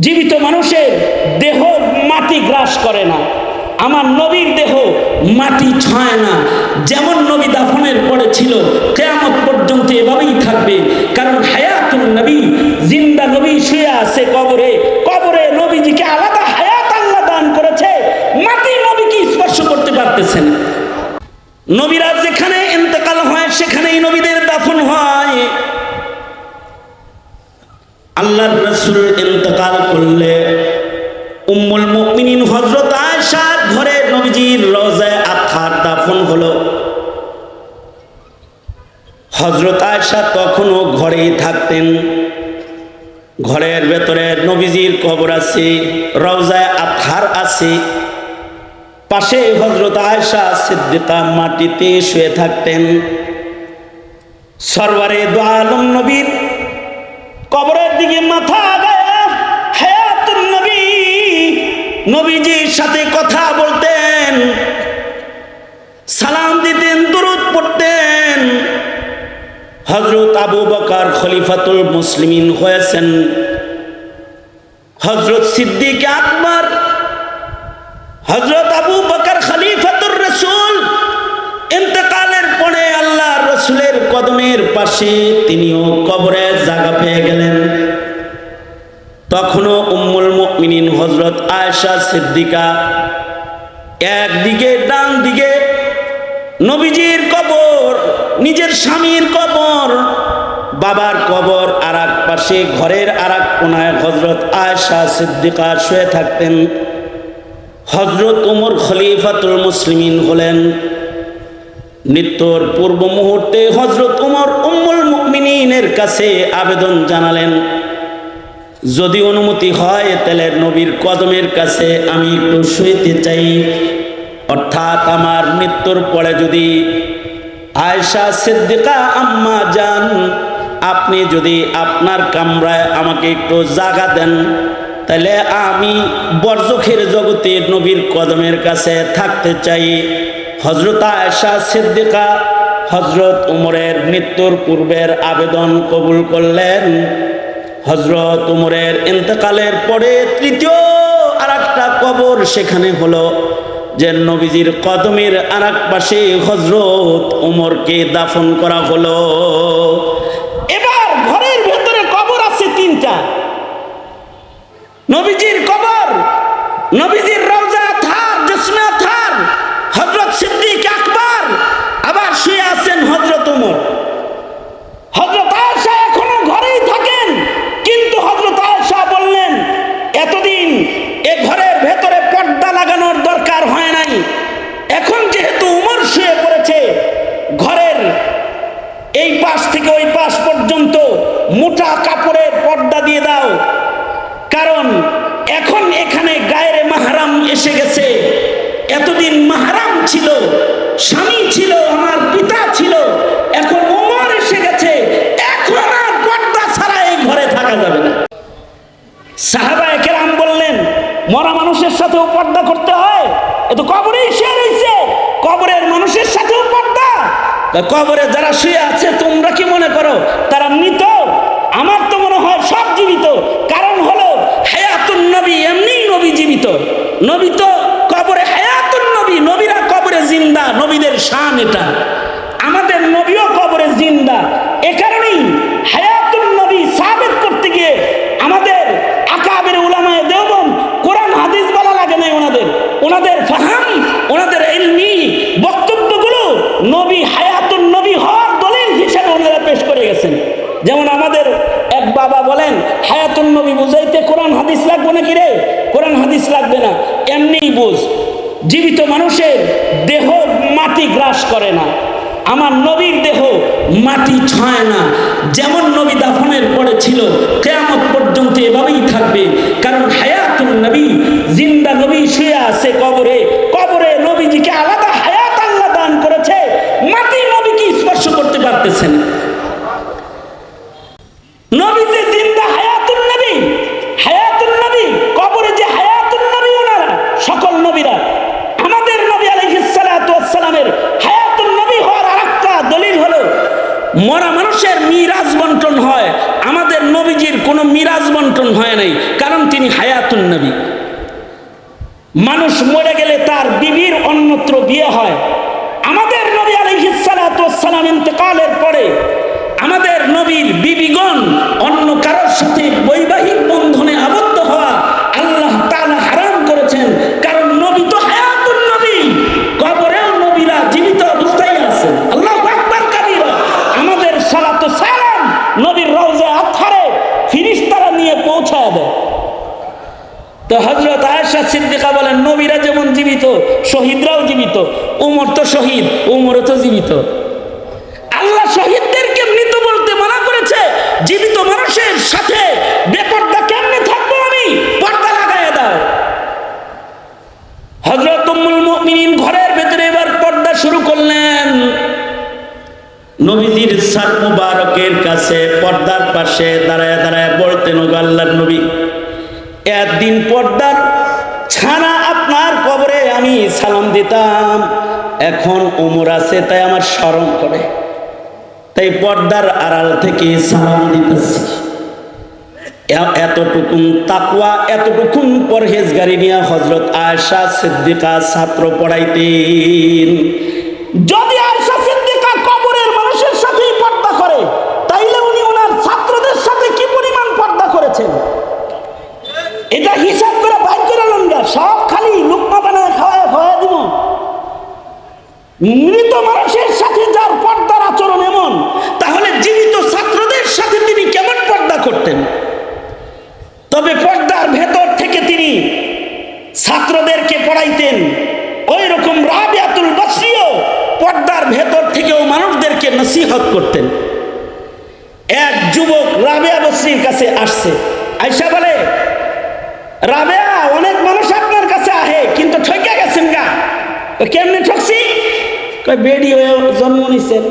জীবিত মানুষের দেহ মাটি গ্রাস করে না। আমার নবীর দেহ মাটি ছয় না। যেমন নবী দাফনের পরে ছিল, কেয়ামত পর্যন্ত এভাবেই থাকবে। কারণ হায়াতুন নবী, জিন্দা নবী শুয়ে আছে কবরে। কবরে নবীজিকে আলাদা হায়াত আল্লাহ দান করেছে। মাটি নবীকে স্পর্শ করতে পারতেছে না। নবীরা মুমিনিন ঘরে নবীজির আথার দাফন হলো। তখনও ঘরেই থাকতেন। ঘরের ভেতরে নবীজির কবর আছে, রওজায় আথার আছে। পাশে হজরত আয়সা সিদ্দিকা মাটিতে শুয়ে থাকতেন। সরবারে দোয়ালম নবীর কবরের নবীজির সাথে কথা বলতেন, সালাম দিতেন, দরুদ পড়তেন। হজরত আবু বকার খলিফাতুল মুসলিমিন হয়েছেন। হজরত সিদ্দিক আকবর হজরত আবু বকর খলিফাতুর রসুল, ইন্তকালের পরে আল্লাহ রসুলের কদমের পাশে তিনিও কবরে জায়গা পেয়ে গেলেন। তখনও উম্মুল মুমিনিন হজরত আয়েশা সিদ্দিকা। একদিকে ডান দিকে নবীজির কবর, নিজের স্বামীর কবর, বাবার কবর আর এক পাশে ঘরের আর এক কোনায় হজরত আয়েশা সিদ্দিকা শুয়ে থাকতেন। হজরত উমর খলিফাতুল মুসলিমিন হলেন। মৃত্যুর পূর্ব মুহূর্তে হজরত উমর উম্মুল মুমিনিনের কাছে আবেদন জানালেন। যদি অনুমতি হয়, তাহলে নবীর কদমের কাছে আমি একটু শুইতে চাই। অর্থাৎ আমার মৃত্যুর পরে যদি আয়সা সিদ্দিকা আম্মা যান, আপনি যদি আপনার কামরায় আমাকে একটু জাগা দেন, তাহলে আমি বর্জখের জগতে নবীর কদমের কাছে থাকতে চাই। হজরত আয়সা সিদ্দিকা হজরত উমরের মৃত্যুর পূর্বের আবেদন কবুল করলেন। হজরত উমরের ইন্তকালের পরে তৃতীয় আর একটা কবর সেখানে হলো, যে নবীজির কদমের আর এক পাশে হজরত উমরকে দাফন করা হলো এবার ঘরের ভেতরে কবর আছে তিনটা নবীজির কবর নবীজির রওজা থার জসমা থার হজরত সিদ্দিক আকবর আবার শুয়ে আছেন হজরত উমর হজরত আয়েশা এখনও ঘরেই থাকেন কিন্তু হজরত আয়েশা বললেন এতদিন এ ঘরের ভেতরে পর্দা লাগানোর দরকার হয় নাই এখন যেহেতু উমর শুয়ে পড়েছে ঘরের এই পাশ থেকে ওই পাশ পর্যন্ত মোটা কাপড়ের পর্দা দিয়ে দাও। কারণ এখন এখানে গায়ের মাহারাম এসে গেছে। এতদিন মাহারাম ছিল, স্বামী ছিল, আমার পিতা ছিল, এখন উমর এসে গেছে। এখন আর পর্দা ছাড়া এই ঘরে থাকা যাবে না। সাহাবায়ে কেরাম বললেন, মরা মানুষের সাথেও পর্দা করতে হয়? এ তো কবরেই শুয়ে রয়েছে কবরের মানুষের সাথেও পর্দা? কবরে যারা শুয়ে আছে, তোমরা কি মনে করো, তারা মৃত আমার তো মনে হয় সব জীবিত। কারণ হলো, হায়াতুন নবী এমনি নবী জীবিত। নবী তো কবরে হায়াতুন নবী, নবীরা কবরে জিন্দা, নবীদের শান এটা। আমাদের নবীও কবরে জিন্দা। এ কারণেই হায়াতুন নবী সাবেত করতে গিয়ে আমাদের আকাবের উলামায়ে দেওবন কোরআন, হাদিস বলা লাগে নাই ওনাদের। ওনাদের ফাহাম, ওনাদের ইলমি, বক্তব্যগুলো নবী হায়াতুন নবী হওয়ার দলিল হিসেবে ওনারা পেশ করে গেছেন যেমন আমাদের এক বাবা বলেন, হায়াতুন নবী বুঝাইতে কোরআন হাদিস লাগবে নাকি রে? কোরআন হাদিস লাগবে না, এমনিই বুঝ। জীবিত মানুষের দেহ মাটি গ্রাস করে না। আমার নবীর দেহ মাটি ছয় না। যেমন নবী দাফনের পরে ছিল, কেয়ামত পর্যন্ত এভাবেই থাকবে। কারণ হায়াতুন নবী, জিন্দা নবী শুয়ে আছে কবরে নবীরা, আমাদের নবী আলাইহিস সালাতু ওয়াস সালামের হায়াতুন নবী হওয়ার আরেকটা দলিল হলো, মরা মানুষের মিরাজ বন্টন হয়, আমাদের নবীজির কোনো মিরাজ বন্টন হয় নাই, কারণ তিনি হায়াতুন নবী। মানুষ মরে গেলে তার বিবির অন্যত্র বিয়ে হয়। আমাদের নবী আলহিসালাম ইন্তকালের পরে, আমাদের নবীর বিবিগণ অন্য কারোর সাথে বৈবাহিক বন্ধনে আবদ্ধ হওয়া আল্লাহ তাআলা হারাম করেছেন কারণ নবী তো হায়াতুন নবী কবরেও নবীরা জীবিত অবস্থায় আছেন আল্লাহ আকবার কাবীরা আমাদের সালাত সালাম নবীর রওজা আথারে ফিরিস্তারা নিয়ে পৌঁছায় দেয় তো হজরত আয়েশা সিদ্দিকা বলেন, নবীরা যেমন জীবিত, শহীদরাও জীবিত, উমর তো শহীদ, উমরও তো জীবিত। আল্লাহ শহীদদেরকে মৃত বলতে মানা করেছে, জীবিত মানুষের সাথে বেপর্দা কেমনে থাকব আমি? পর্দা লাগাইয়া দাও। হজরত মুমিনিন ঘরের ভেতরে এবার পর্দা শুরু করলেন। নবীজির সার মুবারকের কাছে পর্দার পাশে দাঁড়ায় দাঁড়ায় বলতেন আল্লাহর নবী একদিন পর্দার ছানা আপনার কবরে আমি সালাম দিতাম। এখন উমর আছে, তাই আমার স্মরণ করে। তাই পর্দার আড়াল থেকে সালাম দিতেছি। এতটুকুন তাকুয়া এতটুকুন পরহেজ পরহেজগারি নিয়ে হজরত আয়সা সিদ্দিকা ছাত্র পড়াইতেন। যদি আয়সা সিদ্দিকা কবরের মানুষের সাথেই পর্দা করে তাইলে উনি ওনার ছাত্রদের সাথে কি পরিমাণ পর্দা করেছেন এটা হিসাব করে বাইর করে লঙ্গা সব খালি লুকমা বানায় খাওয়ায় খাওয়ায় দিব মৃত মানুষের সাথে যার পর্দার আচরণ এমন, তাহলে জীবিত ছাত্রদের সাথে তিনি কেমন পর্দা করতেন? তবে পর্দার ভেতর থেকে তিনি ছাত্রদেরকে পড়াইতেন। ওই রকম রাবিয়াতুল বসরিও পর্দার ভেতর থেকেও মানুষদেরকে নসিহত করতেন। এক যুবক রাবেয়া বসরির কাছে আসছে। আইসা বলে, রাবেয়া, অনেক মানুষ আপনার কাছে আহে, কিন্তু ঠকে গেছেন গা। কেমনে ঠকছি? কই বেডি হয়ে জন্ম নিছেন,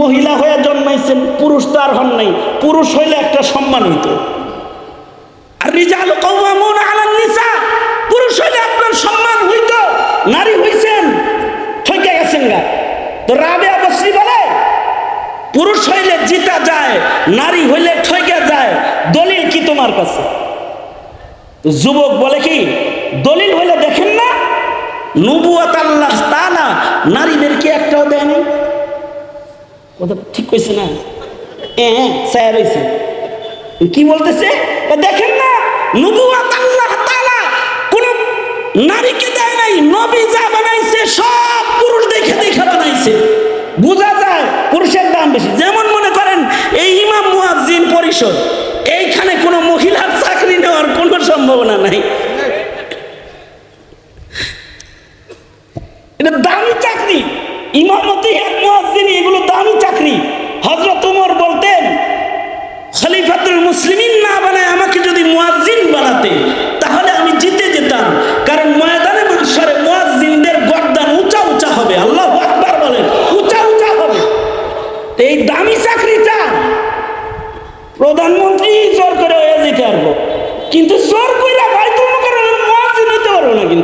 মহিলা হয়ে জন্মাইছেন, পুরুষ তো আর হন নাই, পুরুষ হইলে একটা সম্মান হইতো। আর রিজাল কওয়ামুন আলান নিসা, পুরুষ হইলে আপনার সম্মান হইতো, নারী হইছেন ঠকে গেছেন গা। তো রাবেয়া বসরি বলে, পুরুষ হইলে জিতা যায়, নারী হইলে ঠকে যায়, দলিল কি তোমার কাছে? যুবক বলে কি, দলিল হইলে দেখেন না নারীদেরকে একটাও দেয়নি? কথা ঠিক না? এ স্যার হইছে কি বলতেছে? দেখেন না নবুয়াত আল্লাহ কোন নারীকে দেয় নাই, নবী যা বানাইছে সব পুরুষ দেখে দেখে বানাইছে। বোঝা যায় পুরুষের দাম বেশি। যেমন মনে করেন, এই ইমাম মুয়াজ্জিন পরিষদ, এইখানে কোনো মহিলার চাকরি নেওয়ার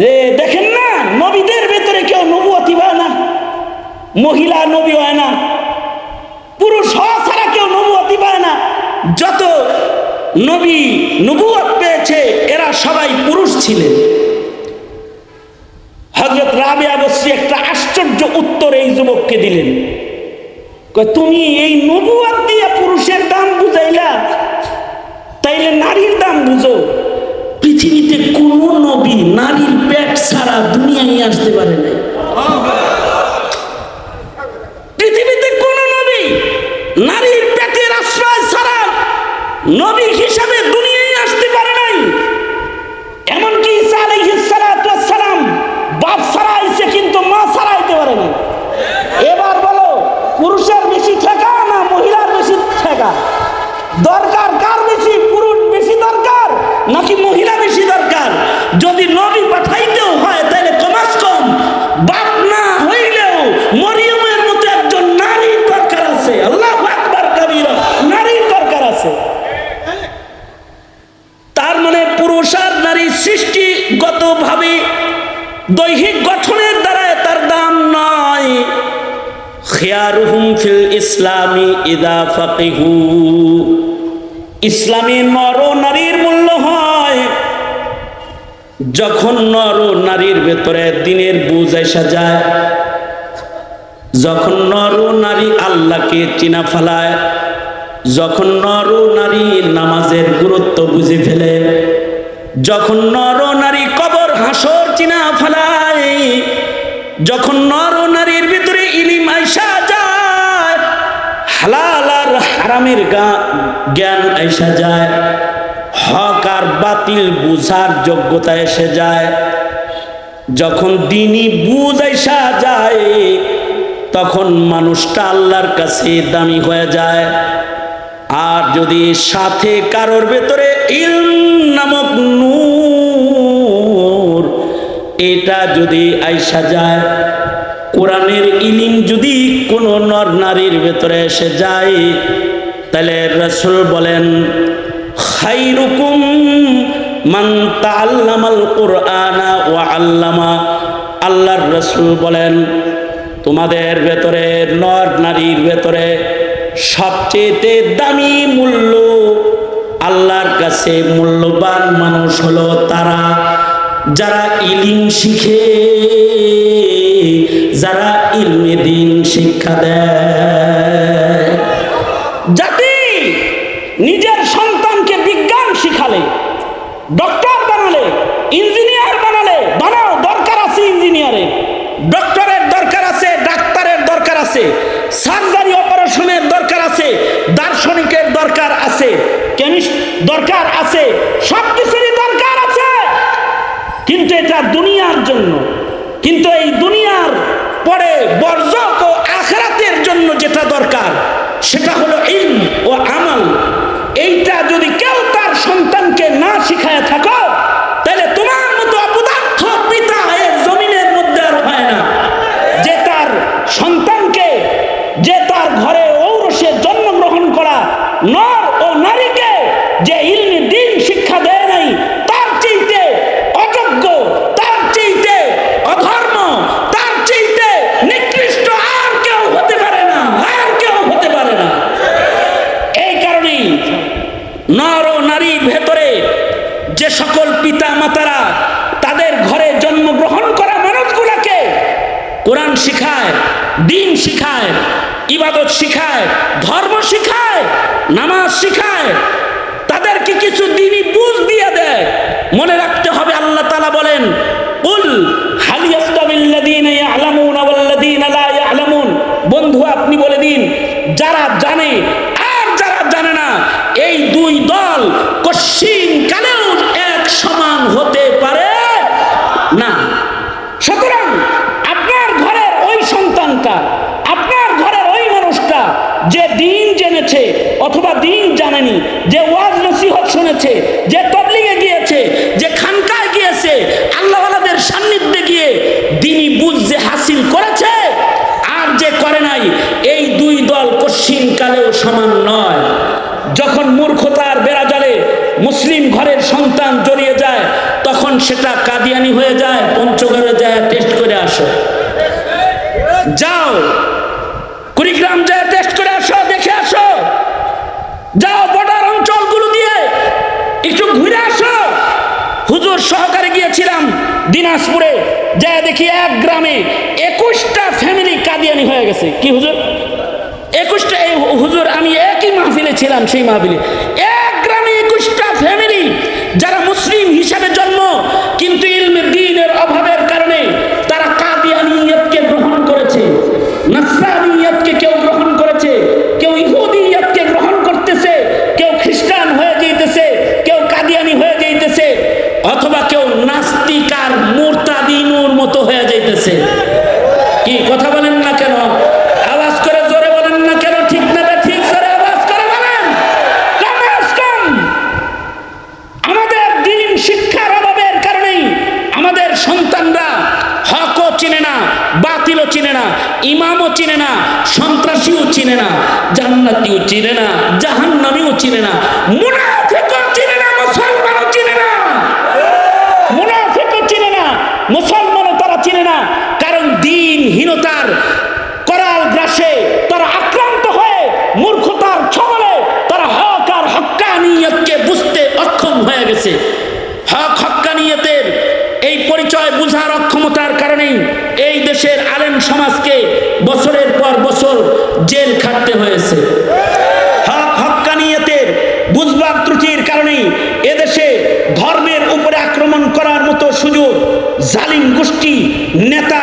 যে দেখেন না, নবীদের ভেতরে কেউ নবুয়তি হয় না, মহিলা নবী হয় না, পুরুষ হওয়া ছাড়া কেউ নবুয়তি পায় না। যত নবী নবুয়ত পেয়েছে, এরা সবাই পুরুষ ছিলেন। হজরত রাবিয়া বসরি একটা আশ্চর্য উত্তর এই যুবককে দিলেন। তুমি এই নবুয়াত দিয়ে পুরুষের দাম বুঝাইলা? তাইলে নারীর দাম বুঝো। পৃথিবীতে কোন নবী নারীর পেট ছাড়া দুনিয়ায় আসতে পারে না পৃথিবীতে কোন নবী নারীর পেটের আশ্রয় ছাড়া নবী হিসাবে দুনিয়ায় আসতে পারে নাই এমনকি ঈসা আলাইহিস সালাতু ওয়াস সালাম বাপ ছাড়া আইছে কিন্তু মা ছাড়া আইতে পারে না এবার বলো পুরুষের বেশি ঠেকা না মহিলার বেশি ঠেকা দরকার কার? নাকি মহিলা বেশি দরকার যদি নবী পাঠাইতেও হয় তাহলে কমাস কম বাপ না হইলেও মরিয়মের মতো একজন নারীর দরকার আছে আল্লাহ আকবার কবিরা নারীর দরকার আছে তার মানে পুরুষ আর নারী সৃষ্টিগতভাবে দৈহিক গঠনের দ্বারা তার দাম নয় খেয়ারুহুম ফিল ইসলামী ইদা ফাকিহু। ইসলামী নর নারীর মূল্য হয়। যখন নর নারীর ভেতরে দিনের বুঝ এসা যায়, যখন নর নারী আল্লাহকে চিনা ফেলায়, যখন নর নারী নামাজের গুরুত্ব বুঝে ফেলে, যখন নর নারী কবর হাসর চিনা ফেলায়, যখন নর নারীর ভিতরে ইলিম আইসা হালাল আর হারামের জ্ঞান আইসা যায়। হক আর বাতিল বুঝার যোগ্যতা এসে যায়। যখন দিনই বুঝ যায়, তখন মানুষটা আল্লাহর কাছে দামি হয়ে যায়। আর যদি সাথে কারোর ভেতরে ইলম নামক নূর, এটা যদি আইসা যায় কোরআনের ইলিম যদি কোনো নর নারীর ভেতরে এসে যায়, তাহলে রসুল বলেন খাইরুকুম মান তাআল্লামাল কুরআনা ওয়া আল্লামা। আল্লাহর রসুল বলেন, তোমাদের ভেতরে, নর নারীর ভেতরে সবচেয়ে দামি মূল্য, আল্লাহর কাছে মূল্যবান মানুষ হলো তারা, যারা ইলিম শিখে যারা ইলমে দিন শিক্ষা দেয়। জাতি নিজের সন্তানকে বিজ্ঞান শিখালে, ডক্টর বানালে, ইঞ্জিনিয়ার বানালে, বানাও, দরকার আছে ইঞ্জিনিয়ারের ডক্টরের দরকার আছে, ডাক্তারের দরকার আছে, সার্জারি অপারেশনের দরকার আছে, দার্শনিকের দরকার আছে কেমিস্ট দরকার আছে সব কিছুরই দরকার আছে কিন্তু এটা দুনিয়ার জন্য কিন্তু এই দুনিয়ার পরে বর্জক ও আখরাতের জন্য যেটা দরকার। সেটা হলো ইলম ও আমাল। এইটা যদি কেউ তার সন্তানকে না শিখায় থাকো, তাহলে তোমার মতো পিতা এর জমিনের মধ্যে আর যে তার সন্তানকে, যে তার ঘরে ঔরসে জন্মগ্রহণ করা নর ও নারীকে যে ইলমি দিন শিক্ষা দেয় নাই তার চাইতে অযোগ্য তার চাইতে অধর্ম তার চাইতে নিকৃষ্ট আর কেউ হতে পারে না আর কেউ হতে পারে না এই কারণেই নর ও নারীর ভেতরে যে সকল পিতা মাতারা তাদের ঘরে জন্মগ্রহণ করা মানুষগুলাকে কোরআন শিখায় দিন শিখায় ইবাদত শিখায়, ধর্ম শিখায়, নামাজ শিখায়, তাদেরকে কিছু দিনই বুঝ দিয়ে দেয়। মনে রাখতে হবে, আল্লাহ তালা বলেন হালিয়াস্তাবিল্লাযীনা ইয়ালামুনা ওয়াল্লাযীনা লা ইয়ালামুন বন্ধু আপনি বলে দিন যারা জানে আর যারা জানে না এই দুই দল কশ্চিন কালেও এক সমান হতে পারে না সুতরাং আপনার ঘরের ওই সন্তানটা আপনার ঘরের ওই মানুষটা যে দিন জেনেছে অথবা দিন জানেনি যে ওয়াজ নসিহত শুনেছে যে তবলিগে গিয়েছে যে খানকায় গিয়েছে আল্লাহওয়ালাদের সান্নিধ্যে গিয়ে দিনই বুঝ যে হাসিল করেছে আর যে করে নাই এই দুই দল কশ্চিন কালেও সমান নয় যখন মূর্খতার বেড়া জালে মুসলিম ঘরের সন্তান জড়িয়ে যায় তখন সেটা কাদিয়ানি হয়ে যায়, পঞ্চগড়ে যায় টেস্ট করে আসো। যাও, কুড়িগ্রাম যায় টেস্ট করে আসো, দেখে আসো। যাও বর্ডার অঞ্চলগুলো দিয়ে একটু ঘুরে আসো। হুজুর সহকারে গিয়েছিলাম দিনাজপুরে যা দেখি এক গ্রামে একুশটা ফ্যামিলি কাদিয়ানি হয়ে গেছে। কি হুজুর? একুশটা, এই হুজুর, আমি একই মাহফিলে ছিলাম সেই মাহফিলে এক গ্রামে একুশটা ফ্যামিলি যারা মুসলিম হিসাবে জন্ম কিন্তু ইলমে দিনের অভাবের কারণে তারা কাদিয়ানিয়তকে গ্রহণ করেছে নাসরানিয়তকে কেউ গ্রহণ করেছে কেউ ইহুদিয়তকে গ্রহণ করতেছে কেউ খ্রিস্টান হয়ে যাইতেছে কেউ কাদিয়ানি হয়ে যাইতেছে অথবা কেউ নাস্তিকার মুরতাদিনুর মতো হয়ে যাইতেছে কি কথা বলেন না কেন আওয়াজ করে জোরে বলেন না কেন ঠিক না বে ঠিক জোরে আওয়াজ করে বলেন কমাস শিক্ষার অভাবের কারণেই আমাদের সন্তানরা হকও চিনে না বাতিলও চিনে না ইমামও চিনে না সন্ত্রাসীও চিনে না, জান্নাতিও চিনে না, জাহান্নামীও চিনে না চিনে না চিনে না। চিনে না, মুসলমানও তারা চিনে না, কারণ করাল গ্রাসে তারা আক্রান্ত হয়ে তারা হক্কানিয়তকে বুঝতে অক্ষম হয়ে গেছে। হক হক্কানিয়তের এই পরিচয় বুঝার অক্ষমতার কারণেই এই দেশের আলেম সমাজকে বছরের পর বছর জেল খাটতে হয়েছে। কারণেই এদেশে ধর্মের উপরে আক্রমণ করার মতো সুযোগ জালিম গোষ্ঠী, নেতা